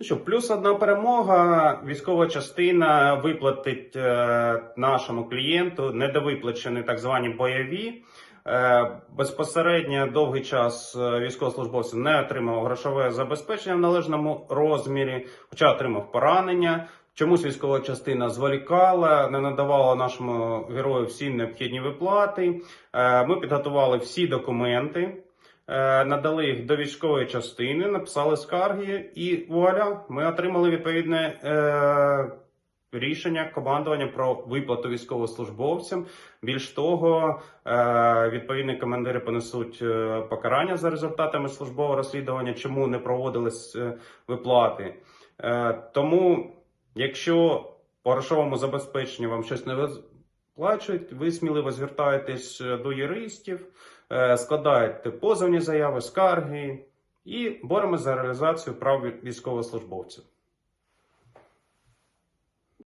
Ну що, плюс одна перемога. Військова частина виплатить е, нашому клієнту недовиплачені так звані бойові. Е, безпосередньо довгий час е, військовослужбовці не отримав грошове забезпечення в належному розмірі, хоча отримав поранення. Чомусь військова частина зволікала, не надавала нашому герою всі необхідні виплати. Е, Ми підготували всі документи, надали їх до військової частини, написали скарги, і вуаля, ми отримали відповідне е, рішення командування про виплату військовослужбовцям. Більш того, е, відповідні командири понесуть е, покарання за результатами службового розслідування, чому не проводились е, виплати. Е, Тому, якщо по грошовому забезпеченню вам щось не виплачують, ви сміливо звертаєтесь е, до юристів, е, складаєте позовні заяви, скарги і боремося за реалізацію прав військовослужбовців.